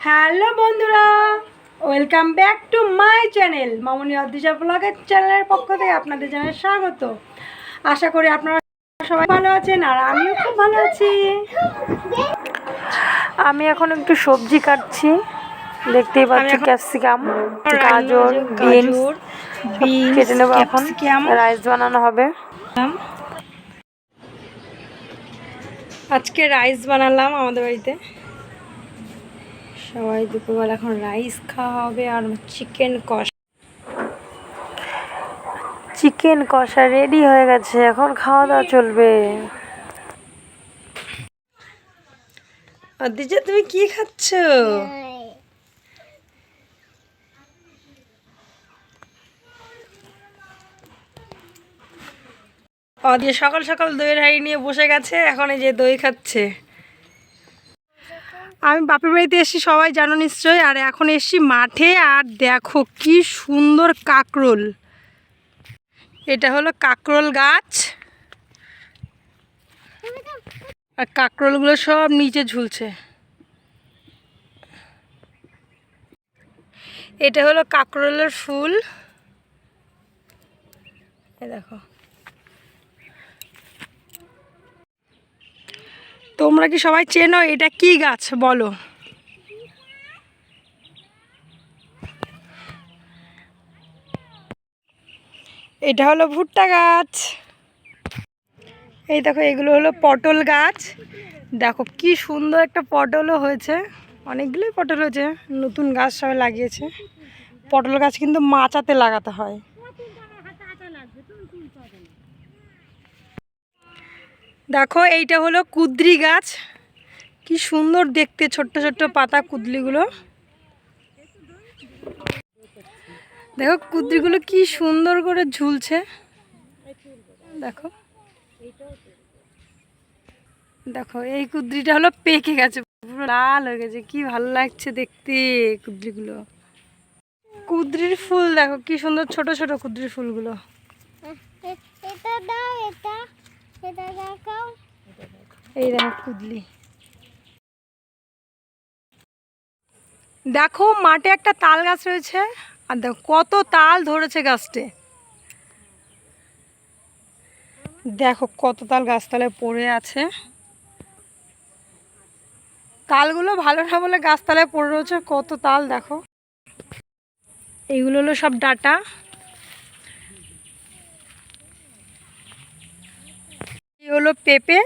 Hello বন্ধুরা welcome back to my channel Mamoni Addija ব্লগের চ্যানেলের পক্ষ থেকে আপনাদের জানাই স্বাগত। আশা করি আপনারা সবাই ভালো আছেন আর আমিও খুব ভালো আছি। আমি এখন একটু সবজি কাটছি দেখতেই পাচ্ছি ক্যাপসিকাম গাজর বিনস কেটে নেব এখন। রাইস বানানো হবে। আজকে রাইস বানালাম আমাদের বাড়িতে। সবাই দুপুরবেলা এখন রাইস খাওয়া হবে আর চিকেন কষ। চিকেন কষা রেডি হয়ে গেছে এখন খাওয়া দাওয়া চলবে। অদ্দিজা তুমি কি খাচ্ছ? সকাল সকাল দইয়ের হাঁড়ি নিয়ে বসে গেছে এখন এই যে দই খাচ্ছে। আমি বাপের বাড়িতে এসেছি, সবাই জানো নিশ্চয়ই, আর এখন এসেছি মাঠে, আর দেখো কি সুন্দর কাকরোল। এটা হলো কাকরোল গাছ। আর কাকরোলগুলো সব নিচে ঝুলছে। এটা হলো কাকরোলের ফুল। দেখো। তোমরা কি সবাই চেনো এটা কি গাছ? বলো। এটা হলো ভুট্টা গাছ। এই দেখো, এগুলো হলো পটল গাছ। দেখো, কি সুন্দর একটা পটলও হয়েছে। অনেকগুলোই পটল হয়েছে, নতুন গাছ সবাই লাগিয়েছে। পটল গাছ কিন্তু মাচাতে লাগাতে হয়। দেখো, এইটা হলো কুদ্রি গাছ। কি সুন্দর দেখতে ছোট্ট ছোট্ট পাতা কুদলিগুলো দেখো, কুদ্রিগুলো কি সুন্দর করে ঝুলছে। দেখো। দেখো, এই কুদ্রিটা হলো পেকে গেছে। পুরো লাল হয়ে গেছে। কি ভালো লাগছে দেখতে কুদ্রিগুলো। কুদ্রির ফুল দেখো, কি সুন্দর ছোট ছোট কুদ্রির ফুলগুলো। এই দেখো কুদলি দেখো মাঠে একটা তাল গাছ রয়েছে। আর দেখো কত তাল ধরেছে গাছটে। দেখো কত তাল গাছ গাছতলায় পড়ে আছে। তালগুলো ভালো না বলে গাছতলায় পড়ে রয়েছে। কত তাল দেখো। এইগুলো হলো সব ডাটা। হলো পেঁপে?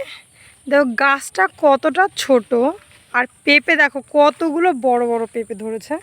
দেখো গাছটা কতটা ছোট আর পেঁপে দেখো কতগুলো বড় বড় পেঁপে ধরেছে।